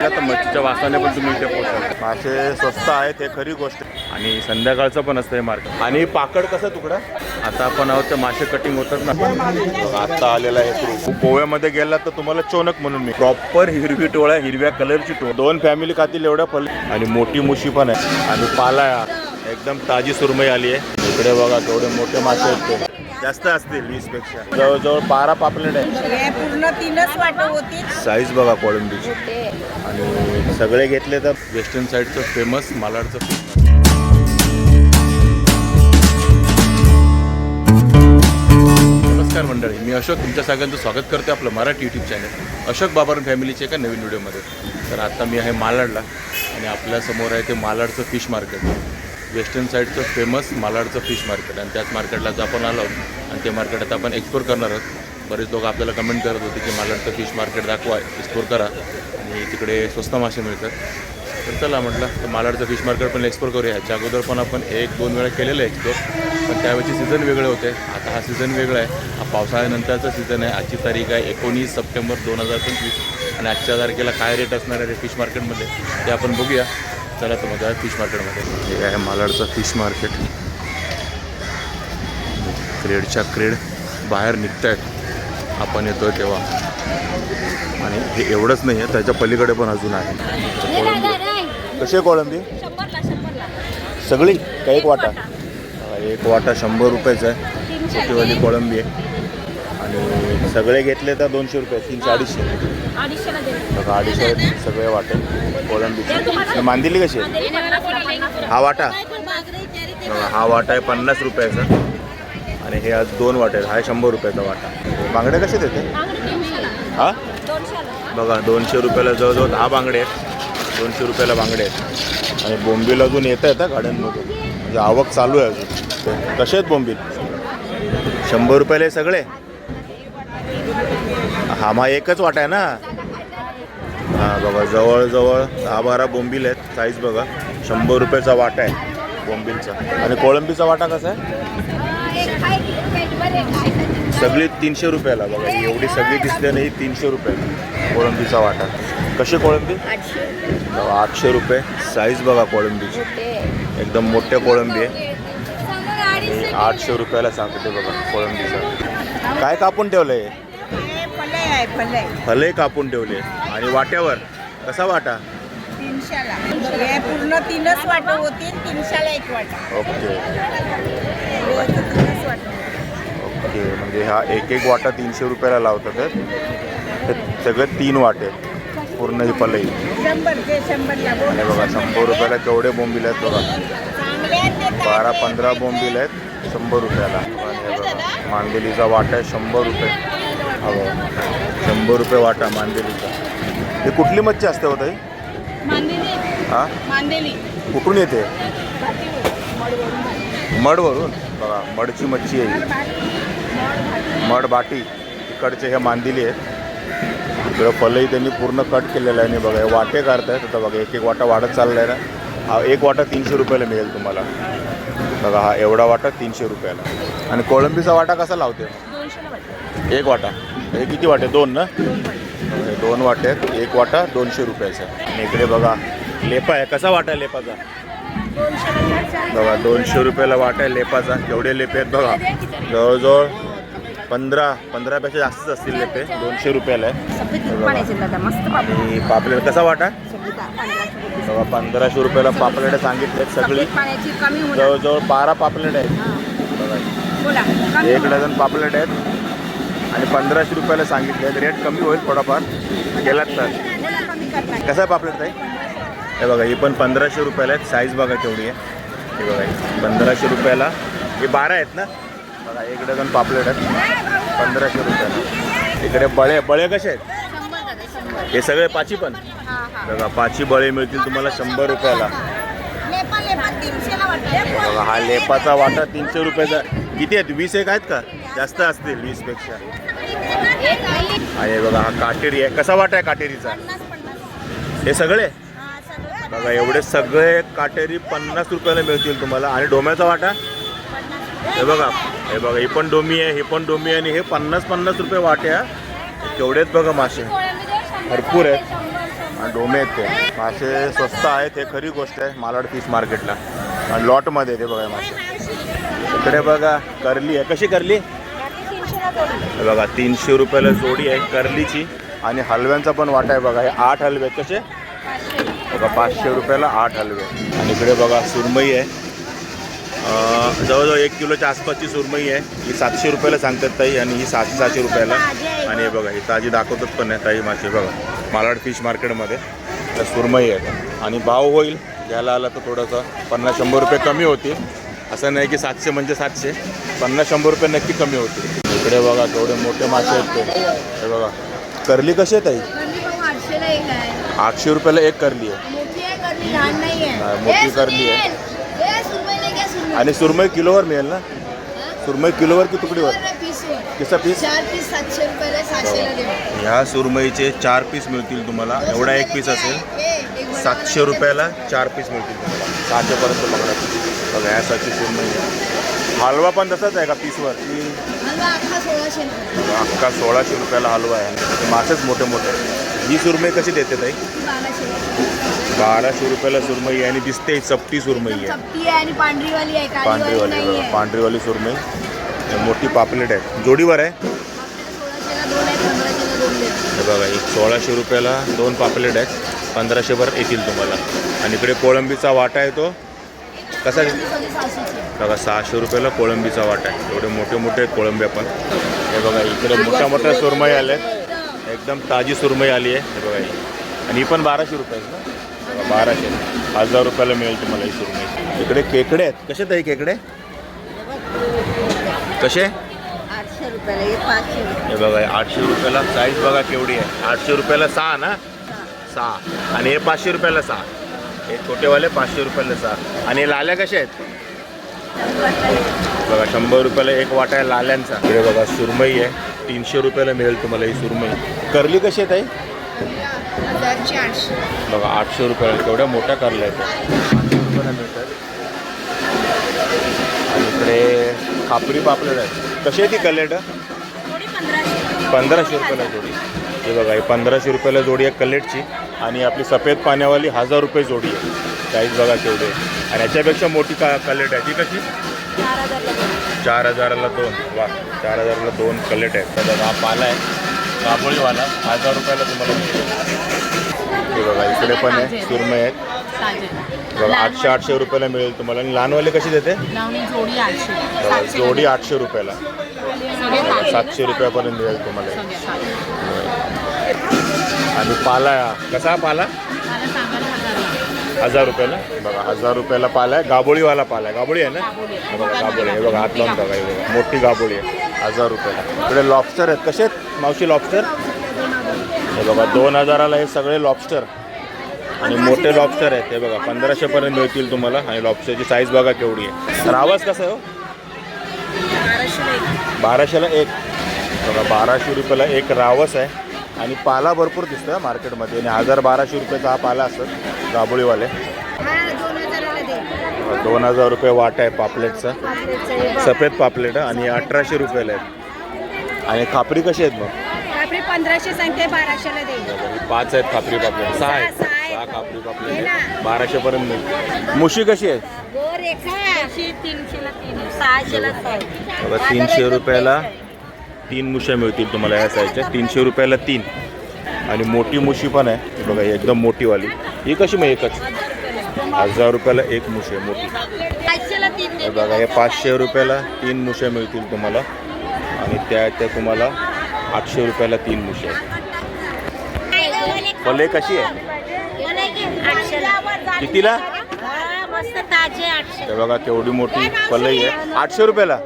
तर मच्छीच्या वासाने पण तुम्ही इथे पोहोचाल. मासे स्वस्त आहेत हे खरी गोष्ट. आहे. आणि संध्याकाळचं पण असतं हे मार्केट. आणि पाकड कसं तुकडा? आता आपण आहोत ते मासे कटिंग होतात ना. आता आलेला आहे. गोव्यामध्ये गेला तर तुम्हाला चोनक म्हणून मी. प्रॉपर हिरवी टोळा हिरव्या कलरची टोळ दोन फॅमिली खातील एवढ्या फल आणि मोठी मुशी पण आहे. आणि पाला एकदम ताजी सुरमई आली आहे. इकडे बघा तेवढे मोठे मासे आहेत ते. जास्त असतील वीसपेक्षा जवळजवळ बारा पापलेट आहे. पूर्ण तीनच वाट होती. साईज बघा कोळंबीची. आणि सगळे घेतले तर वेस्टर्न साईडचं फेमस मालाडचं नमस्कार मंडळी मी अशोक. तुमच्या सगळ्यांचं स्वागत करते आपलं मराठी यूट्यूब चॅनल अशोक बाबारन फॅमिलीच्या एका नवीन व्हिडिओमध्ये तर आता मी आहे मालाडला आणि आपल्यासमोर आहे ते मालाडचं फिश मार्केट वेस्टर्न साईडचं फेमस मालाडचं फिश मार्केट आणि त्याच मार्केटला आज आपण आलो आणि ते मार्केट आता आपण एक्सप्लोर करणार आहोत. बरेच लोक आपल्याला कमेंट करत होते की मालाडचं फिश मार्केट दाखवा एक्सप्लोर करा. आणि तिकडे स्वस्त मासे मिळतात. तर चला म्हटलं तर मालाडचं फिश मार्केट पण एक्सप्लोर करूया. ह्याच्या अगोदर पण आपण एक दोन वेळा केलेलं आहे एक्सप्लोर पण त्यावेळेचे सीझन वेगळे होते. आता हा सीझन वेगळा आहे. हा पावसाळ्यानंतरचा सीझन आहे. आजची तारीख आहे एकोणीस सप्टेंबर दोन हजार पंचवीस. आणि आजच्या तारखेला काय रेट असणार आहे फिश मार्केटमध्ये ते आपण बघूया. चला तर मग फिश मार्केटमध्ये हे आहे मालाडचं फिश मार्केट क्रेडच्या क्रेड बाहेर निघत आहेत आपण येतोय तेव्हा. आणि हे एवढंच नाही आहे त्याच्या पलीकडे पण अजून आहे. कोळंबी कशी आहे कोळंबी? सगळी? का एक वाटा? एक वाटा शंभर रुपयाचा आहे. छोटीवाली कोळंबी आहे. सगळे घेतले तर दोनशे रुपये तीनशे अडीचशे. अडीचशेला दे. बघा अडीचशे सगळे वाटे कोळंबीचे मांदिली कशी आहे? हा वाटा. बघा हा वाटा आहे पन्नास रुपयाचा. आणि हे आज दोन वाटे आहेत. हा आहे शंभर रुपयाचा वाटा. बांगडे कसे देते? हा? बघा दोनशे रुपयाला जवळजवळ दहा बांगडे आहेत. दोनशे रुपयाला बांगडे आहेत. आणि बोंबील अजून येत आहेत हा गाड्यांमधून म्हणजे आवक चालू आहे अजून. कसे आहेत बोंबील? शंभर रुपयाला हे सगळे? हा मग एकच वाटा आहे ना? हा बघा जवळजवळ दहा बारा बोंबील आहेत. साईज बघा. शंभर रुपयाचा वाटा आहे बोंबीलचा. आणि कोळंबीचा वाटा कसा आहे? सगळी तीनशे रुपयाला बघा. एवढी सगळी दिसली नाही तीनशे रुपये कोळंबीचा वाटा. कशी कोळंबी? बघा, आठशे रुपये. साईज बघा कोळंबीची. एकदम मोठ्या कोळंबी आहे. आणि आठशे रुपयाला सांगते बघा कोळंबीचा. काय कापून ठेवलं हे फलय आहे फलय. फले कापून ठेवले. आणि वाट्यावर कसा वाटा? तीनशेला. हे पूर्ण तीनच वाट होती तीनशेला एक वाटा. ओके. हे तीनच वाट. ओके. म्हणजे हा एक एक वाटा तीनशे रुपयाला लावतात. हे. सगळे तीन वाटे. आहेत. पूर्ण ही पलई शंभर ते शंभरला बोल आणि बघा शंभर रुपयाला केवढे बोंबील आहेत बघा. चांगले आहेत ते काय बारा पंधरा बोंबील आहेत शंभर रुपयाला. आणि हे बघा मांदेलीचा वाटा आहे शंभर रुपये. हा बघा शंभर रुपये वाटा मांदेलीचा. ही कुठली मच्छी असते हो ताई? हा? मांदेली. कुठून येते? मडवरून? बघा मडची मच्छी आहे. मड बाटी इकडचे हे मांदिली आहेत. इकडं फलही त्यांनी पूर्ण कट केलेलं आहे आणि बघा हे वाटे काढतायत. आता बघा एक एक वाटा वाढत चाललाय ना. हा एक वाटा तीनशे रुपयाला मिळेल तुम्हाला. बघा हा एवढा वाटा तीनशे रुपयाला. आणि कोळंबीचा वाटा कसा लावते? एक वाटा. हे किती वाटे? दोन ना? दोन वाटे आहेत. एक वाटा दोनशे रुपयाचा. आणि इकडे बघा लेपा आहे. कसा वाटा लेपाचा? बघा दोनशे रुपयाला वाटा आहे लेपाचा. केवढे लेपे आहेत बघा. जवळजवळ पंधरा पंधरापेक्षा जास्तच असतील लेपे. दोनशे रुपयाला आहे पापलेट कसा वाटा? बघा पंधराशे रुपयाला पापलेट सांगितले सगळी. जवळजवळ बारा पापलेट आहेत. बघा एक डझन पापलेट आहेत. आणि पंधराशे रुपयाला सांगितले रेट कमी होईल थोडाफार. गेलात तर. कसं आहे पापलेट ताई? हे बघा ही पण पंधराशे रुपयाला आहेत. साईज बघा केवढी आहे. हे बघा ही पंधराशे रुपयाला. हे बारा आहेत ना? बघा एक डझन पापलेट आहेत. पंधराशे रुपयाला. इकडे बळे बळे कसे आहेत? हे सगळे पाची पण. बघा पाची बळे मिळतील तुम्हाला शंभर रुपयाला. बघा हा लेपाचा वाटा तीनशे रुपयाचा. किती आहेत? वीस एक आहेत का? जास्त असतील वीसपेक्षा. अरे बघा हा काटेरी आहे. कसा वाटा आहे काटेरीचा? हे सगळे? बघा एवढे सगळे काटेरी पन्नास रुपयाला मिळतील तुम्हाला. आणि डोम्याचा वाटा? हे बघा हे बघा ही पण डोमी आहे हे पण डोमी आहे आणि हे पन्नास पन्नास रुपये वाटे तेवढेच आहेत बघा मासे. भरपूर आहेत. आणि डोमे आहेत ते. मासे स्वस्त आहेत हे खरी गोष्ट आहे. मालाड फिश मार्केटला आणि लॉटमध्ये ते बघा मासे. इकडे बघा करली आहे. कशी करली? हे बघा तीनशे रुपयाला जोडी आहे करलीची. आणि हलव्यांचा पण वाटा आहे बघा हे आठ हलवे आहेत कसे? बघा पाचशे रुपयाला आठ हलवे. आणि इकडे बघा सुरमई आहे. जवळजवळ एक किलोच्या आसपासची सुरमई आहे. ही सातशे रुपयाला सांगतात ताई आणि ही सातशे सहाशे रुपयाला. आणि हे बघा ही ताजी दाखवतात पण आहे ताई मासे बघा. मालाड फिश मार्केटमध्ये. तर सुरमई आहे. आणि भाव होईल घ्यायला आला तर थोडंसं पन्नास शंभर रुपये कमी होतील. असं नाही की सातशे म्हणजे सातशे पन्नास शंभर रुपये नक्की कमी होतील इकडे बघा केवढे मोठे मासे आहेत ते हे बघा करली कशी आहे ताई आठशे रुपयाला एक करली आहे मोठी करली हा, आहे. आणि सुरमई किलोवर मिळेल ना हा? सुरमई किलोवर की तुकडीवर. किसा पीस ह्या सुरमईचे चार पीस मिळतील तुम्हाला एवढा एक पीस असेल सातशे रुपयाला चार पीस मिळतील तुम्हाला सहाशेपर्यंत बघा सुरमई आहे हलवा पण तसाच आहे का पीसवर? की अख्खा सोळाशे रुपयाला हलवा आहे. मासेच मोठे मोठे ही सुरमई कशी देते ताई? बाराशे. रुपये बाराशे रुपयाला सुरमई आहे आणि दिसते चपटी सुरमई आहे. पांढरीवाली पांढरीवाली नाही पांढरीवाली सुरमई. मोठी पापलेट आहे. जोडीवर आहे? बघा एक सोळाशे रुपयाला दोन पापलेट आहेत. पंधराशेभर येतील तुम्हाला. आणि इकडे कोळंबीचा वाटा आहे तो कसा. बघा सहाशे रुपयाला कोळंबीचा वाटा आहे. एवढे मोठे मोठे आहेत कोळंबी पण हे बघा इकडे मोठ्या मोठ्या सुरमई आल्या आहेत. एकदम ताजी सुरमई आली आहे. हे बघा आणि ही पण बाराशे रुपये ना? बाराशे. हजार रुपयाला मिळेल तुम्हाला ही सुरमई. इकडे केकडे आहेत? कसे ताई केकडे? कसे? हे बघा आठशे रुपयाला साईज बघा केवढी आहे. आठशे रुपयाला सहा ना? सहा. आणि हे पाचशे रुपयाला सहा. हे छोटेवाले पाचशे रुपयाला सहा आणि लाल्या कशा आहेत? बघा शंभर रुपयाला एक वाटा आहे लाल्यांचा. इकडे बघा सुरमई आहे. तीनशे रुपयाला मिळेल तुम्हाला ही सुरमई. करली कशी आहे ताई? हजारची आठशे. बघा आठशे रुपयाला केवढ्या मोठ्या करल्या आहेत. रुपयाला मिळतात आणि इकडे खापरी पापलेट आहेत कशी आहे ती कलेट पंधराशे. रुपयाला जोडी. हे बघा ही पंधराशे रुपयाला जोडी आहे कलेटची आणि आपली सफेद पाण्यावाली हजार रुपये जोडी आहे. साईज बघा आहे. आणि याच्यापेक्षा मोठी का कलेट आहे? ती कशी? चार हजाराला दोन. वा चार हजाराला दोन कलेट आहेत तर हा पाला आहे. काबोळीवाला हजार रुपयाला तुम्हाला मिळेल. हे बघा इकडे पण आहे. सुरमई आहेत. बघा आठशे आठशे रुपयाला मिळेल तुम्हाला. आणि लहानवाले कशी देते? जोडी आठशे. रुपयाला. सातशे. रुपयापर्यंत मिळेल तुम्हाला. आणि पाला कसा पाला? हजार रुपयाला बघा हजार रुपयाला पाला आहे. गाबोळीवाला पाला आहे. गाबोळी आहे ना? बघा गाबोळी आहे. बघा हात लावून बघा हे बघा. मोठी गाबोळी आहे. हजार रुपयाला. इकडे लॉबस्टर आहेत. कसे आहेत? मावशी लॉबस्टर हे बघा दोन हजाराला हे सगळे लॉबस्टर आणि मोठे लॉबस्टर आहेत. हे बघा पंधराशेपर्यंत मिळतील तुम्हाला. आणि लॉबस्टरची साईज बघा केवढी आहे. तर आवाज कसा आहे हो? बाराशेला एक. बघा बाराशे रुपयाला एक रावस आहे. आणि पाला भरपूर दिसतोय मार्केटमध्ये. आणि हजार बाराशे रुपयाचा हा पाला असत गाबोळीवाले हा दोन हजार रुपये वाट आहे पापलेटचा. हे. सफेद पापलेट आणि अठराशे रुपयाला आहेत. आणि खापरी कशी आहेत मग? आपली पंधराशे सांगते बाराशेला दे. पाच आहेत खापरी पापलेट. सहा आहेत. सहा खापरी पापलेट बाराशेपर्यंत मिळतील. मुशी कशी आहे. तीनशे रुपयाला तीन मुश्या मिळतील तुम्हाला या साईजच्या तीनशे रुपयाला तीन. आणि मोठी मुशी पण आहे. बघा एकदम मोठीवाली. ही कशी मग एकच? हजार रुपयाला एक मुशी आहे मोठी. बघा हे पाचशे रुपयाला तीन मुश्या मिळतील तुम्हाला. आणि त्या त्या तुम्हाला आठशे रुपयाला तीन मुश्या आहेत. फले कशी आहे? कितीला? हे बघा केवढी मोठी फलई आहे. आठशे रुपयाला?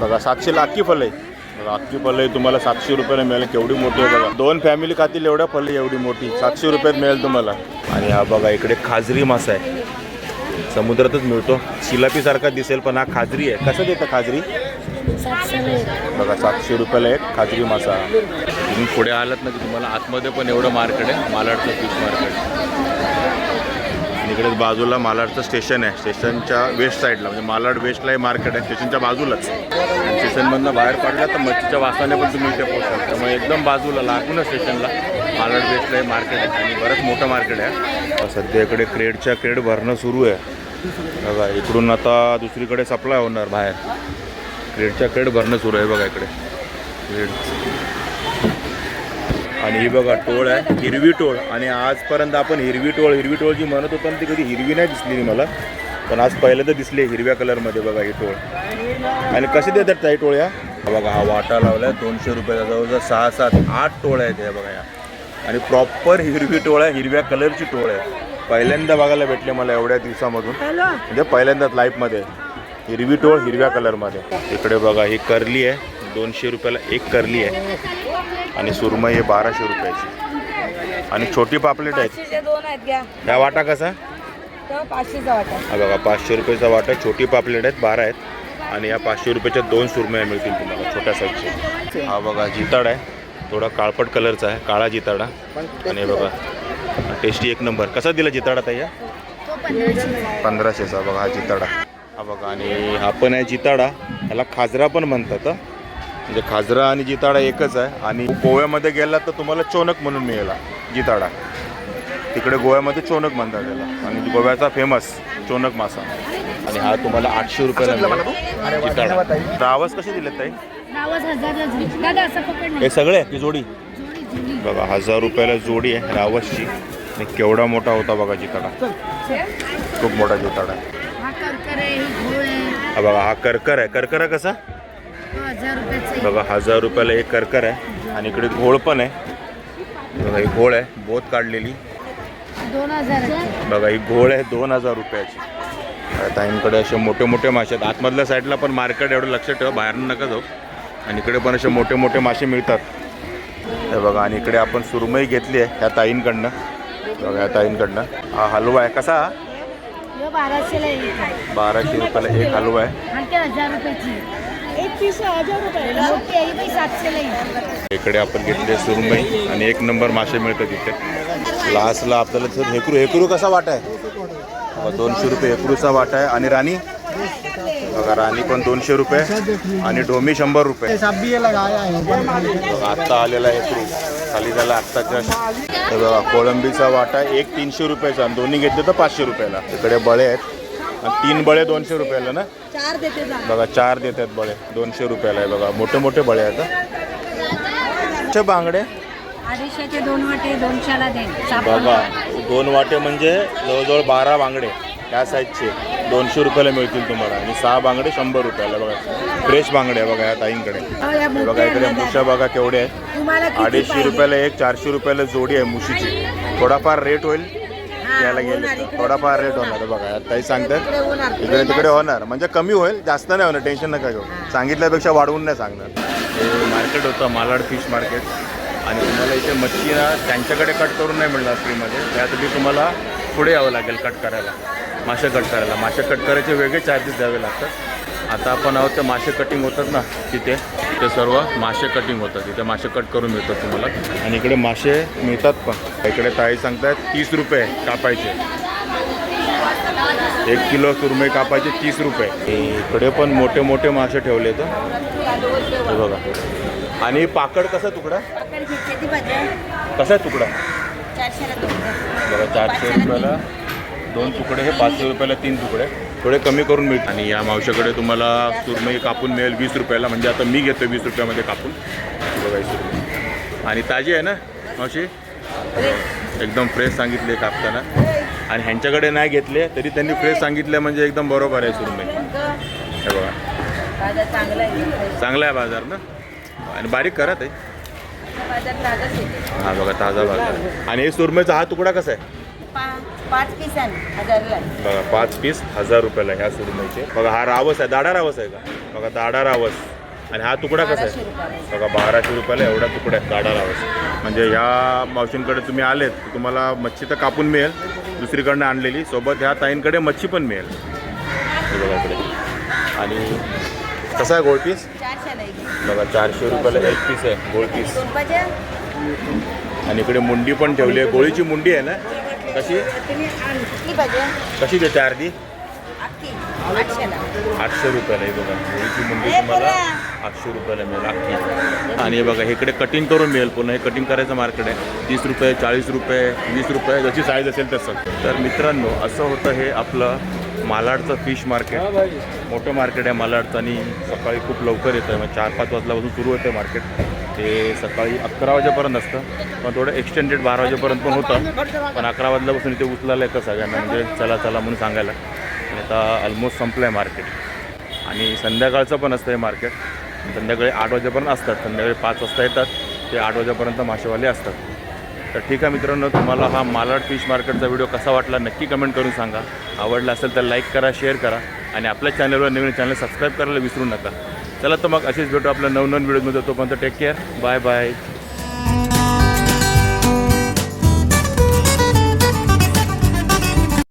बघा सातशेला अख्खी फलई आहे. अख्खी आहे तुम्हाला सातशे रुपयाला मिळेल. केवढी मोठी आहे बघा. दोन फॅमिली खातील एवढ्या फल एवढी मोठी. सातशे रुपयात मिळेल तुम्हाला. आणि हा बघा इकडे खाजरी मासा आहे. समुद्रातच मिळतो. शिलापीसारखा दिसेल पण हा खाजरी आहे. कसं देतं खाजरी? बघा सातशे रुपयाला एक खाजरी मासा. तुम्ही पुढे आलात ना की तुम्हाला आतमध्ये पण एवढं मार्केट आहे. मालाडचं फिश मार्केट इकडेच इकडे बाजूला मालाडचं स्टेशन आहे. स्टेशनच्या वेस्ट साईडला म्हणजे मालाड वेस्टला हे मार्केट आहे. स्टेशनच्या बाजूलाच. स्टेशनमधनं बाहेर पडलं तर मच्छीच्या वासाने पण तुम्ही इथे पोहोचाल त्यामुळे एकदम बाजूला लागूनच स्टेशनला मालाड बेस्टला हे मार्केट आहे. आणि बरंच मोठं मार्केट आहे. सध्या इकडे क्रेडच्या क्रेड भरणं सुरू आहे. बघा इकडून आता दुसरीकडे सप्लाय होणार बाहेर. क्रेडच्या क्रेड भरणं सुरू आहे बघा इकडे. क्रेड आणि ही बघा टोळ आहे हिरवी टोळ. आणि आजपर्यंत आपण हिरवी टोळ हिरवी टोळ जी म्हणत होतो ना ती कधी हिरवी नाही दिसली मला. पण आज पहिल्यांदा दिसली आहे हिरव्या कलरमध्ये बघा ही टोळ. आणि कशी देतात त्या टोळ या? बघा हा वाटा लावला आहे दोनशे रुपयाचा जवळजवळ सहा सात आठ टोळ आहेत या बघा या. आणि प्रॉपर हिरवी टोळ आहे हिरव्या कलरची टोळ आहे. पहिल्यांदा बघायला भेटले मला एवढ्या दिवसामधून. म्हणजे पहिल्यांदाच लाईफमध्ये हिरवी टोळ हिरव्या कलरमध्ये. इकडे बघा ही करली आहे. दोनशे रुपयाला एक करली आहे. आणि सुरमई आहे बाराशे रुपयाची. आणि छोटी पापलेट आहेत. पाचशेचे दोन आहेत घ्या. ह्या वाटा कसा? पाचशेचा वाटा हा बघा पाचशे रुपयाचा वाटा. छोटी पापलेट आहेत बारा आहेत. आणि या पाचशे रुपयाच्या दोन सुरमया मिळतील तुम्हाला छोट्या साईजचे हा बघा जिताड आहे. थोडा काळपट कलरचा आहे काळा जिताडा. आणि हे बघा टेस्टी एक नंबर कसा दिला जिताडा ताई हा? पंधराशेचा बघा हा जिताडा. हा बघा आणि हा पण आहे जिताडा. ह्याला खाजरा पण म्हणतात हं. म्हणजे खाजरा आणि जिताडा एकच आहे. आणि गोव्यामध्ये गेला तर तुम्हाला चोनक म्हणून मिळेल जिताडा. तिकडे गोव्यामध्ये चोनक म्हणतात त्याला. आणि गोव्याचा फेमस चोनक मासा. आणि हा तुम्हाला आठशे रुपयाला मिळेल. जिताडा. रावस कसे दिलेत ताई? नावच हजारला जोडी दादा असं पकड हे सगळे की जोडी? जोडी जोडी बघा हजार रुपयाला जोडी आहे रावसची. आणि केवढा मोठा होता बघा जिताडा. खूप मोठा जिताडा. हा ही हा बघा हा करकर आहे. करकरा कसा तो हजार रुपयाचा आहे. बघा हजार रुपयाला एक करकर आहे आणि इकडे घोळ पण आहे. बघा ही घोळ आहे बोत काढलेली. दोन हजाराची बघा ही घोळ आहे दोन हजार रुपयाची. ताईंकडे असे मोठे मोठे मासे आहेत. आतमधल्या साईडला पण मार्केट एवढं लक्ष ठेवा बाहेर नका जाऊ. आणि इकडे पण असे मोठे मोठे मासे मिळतात. हे बघा आणि इकडे आपण सुरमई घेतली आहे ह्या ताईंकडनं. बघा ह्या ताईंकडनं. हा हलवा आहे. कसा? एक. बाराशे रुपयाला एक हलवा आहे. एक पीस हजार रुपये. सातशेला इकडे आपण घेतले सुरमई आणि एक नंबर मासे मिळतात इथे. लास्टला आपल्याला हेकरू हेकरू कसा वाटा आहे? दोनशे रुपये हेकरूचा वाटा आहे. आणि राणी? बघा राणी पण दोनशे रुपये आणि डोमी शंभर रुपये. बघा, आत्ता आलेला हेकरू. खाली झाला आत्ता जस्ट. बघा कोळंबीचा वाटा एक तीनशे रुपयाचा आणि दोन्ही घेतले तर पाचशे रुपयाला. इकडे बळे आहेत. तीन बळे दोनशे रुपयाला ना? चार देते बघा चार देतात बळे. दोनशे रुपयाला आहे बघा. मोठे मोठे बळे आहेत. अच्छा बांगडे? अडीचशेचे दोन वाटे दोनशेला देईन. बघा दोन वाटे म्हणजे जवळजवळ बारा बांगडे. त्या साईजचे दोनशे रुपयाला मिळतील तुम्हाला. आणि सहा बांगडे शंभर रुपयाला. बघा फ्रेश बांगडे आहे बघा या ताईंकडे. बघा इकडे मुशा बघा केवढे आहे अडीचशे? रुपयाला एक चारशे रुपयाला जोडी आहे मुशीची. थोडाफार रेट होईल. घ्यायला गेले थोडाफार रेट होणार आहे बघा या ताई सांगतात. इकडे तिकडे होणार. म्हणजे कमी होईल जास्त नाही होणार टेन्शन नका घेऊ. सांगितल्यापेक्षा वाढवून नाही सांगणार. हे मार्केट होतं मालाड फिश मार्केट आणि तुम्हाला इथे मच्छी ना त्यांच्याकडे कट करून नाही मिळणार फ्रीमध्ये त्यासाठी तुम्हाला पुढे यावं लागेल कट करायला. मासे कट करायला. मासे कट करायचे वेगळे चार्जेस द्यावे लागतात. आता आपण आहोत ते मासे कटिंग होतात ना तिथे. ते सर्व मासे कटिंग होतात. तिथे मासे कट करून मिळतात तुम्हाला. आणि इकडे मासे मिळतात पण. इकडे ताई सांगतायत तीस रुपये कापायचे. एक किलो सुरमई कापायचे तीस रुपये. इकडे पण मोठे मोठे मासे ठेवले तर हे बघा. आणि पाकड कसा तुकडा? कसा आहे तुकडा? बघा चारशे रुपयाला. दोन तुकडे हे पाचशे रुपयाला तीन तुकडे. थोडे कमी करून मिळतात आणि या मावशाकडे तुम्हाला सुरमई कापून मिळेल वीस रुपयाला. म्हणजे आता मी घेतो वीस रुपयामध्ये कापून. बघा सुरमई आणि ताजी आहे ना मावशी? एकदम फ्रेश सांगितले कापताना. आणि ह्यांच्याकडे नाही घेतले तरी त्यांनी फ्रेश सांगितले म्हणजे एकदम बरोबर आहे सुरमई. हे बघा. चांगला आहे बाजार ना? आणि बारीक करा ते हा बघा ताजा बाजार. आणि हे सुरमईचा हा तुकडा कसा आहे? पाच पीस आहे हजारला बघा पाच पीस हजार रुपयाला ह्या सुरमईचे बघा हा रावस आहे दाडा रावस आहे का? बघा दाडा रावस. आणि हा तुकडा कसा बाराशे आहे. रुपयाला बघा बाराशे रुपयाला एवढा तुकडा आहे दाडा रावस. म्हणजे ह्या मावशींकडे तुम्ही आलेत तर तुम्हाला मच्छी तर कापून मिळेल. दुसरीकडनं आणलेली. सोबत ह्या ताईंकडे मच्छी पण मिळेल. हे बघा इकडे. आणि कसा आहे गोळ पीस चारशेला एक. बघा चारशे रुपयाला एक पीस आहे गोळ पीस आणि इकडे मुंडी पण ठेवली आहे. गोळीची मुंडी आहे ना? कशी? पाहिजे कशी देते अर्धी? अख्खी आठशेला. आठशे रुपयाला हे बघा. होळीची मुंडी तुम्हाला आठशे रुपयाला मिळेल. अख्खी आणि हे बघा इकडे कटिंग करून मिळेल पुन्हा हे कटिंग करायचं मार्केट आहे. तीस रुपये चाळीस रुपये वीस रुपये जशी साईज असेल तसं. तर मित्रांनो असं होतं हे आपलं मालाडचं फिश मार्केट मोठं मार्केट आहे मालाडचं आणि सकाळी खूप लवकर येतं आहे म्हणजे चार पाच वाजल्यापासून सुरू होतं मार्केट ते सकाळी अकरा वाजेपर्यंत असतं. पण थोडं एक्सटेंडेड बारा वाजेपर्यंत पण होतं. पण अकरा वाजल्यापासून इथे उचलायला येतं सगळ्यांना. म्हणजे चला चला म्हणून सांगायला. आणि आता ऑलमोस्ट संपलं आहे मार्केट आणि संध्याकाळचं पण असतं हे मार्केट संध्याकाळी आठ वाजेपर्यंत असतात. संध्याकाळी पाच वाजता येतात. ते आठ वाजेपर्यंत मासेवाले असतात. तर ठीक आहे मित्रांनो तुम्हाला हा मालाड फिश मार्केटचा व्हिडिओ कसा वाटला नक्की कमेंट करून सांगा. आवडला असेल तर लाईक करा शेअर करा. आणि आपल्या चॅनलवर नवीन चॅनल सबस्क्राईब करायला विसरू नका. चला तर मग असेच भेटू आपल्या नवनवीन व्हिडिओमध्ये तोपर्यंत टेक केअर बाय बाय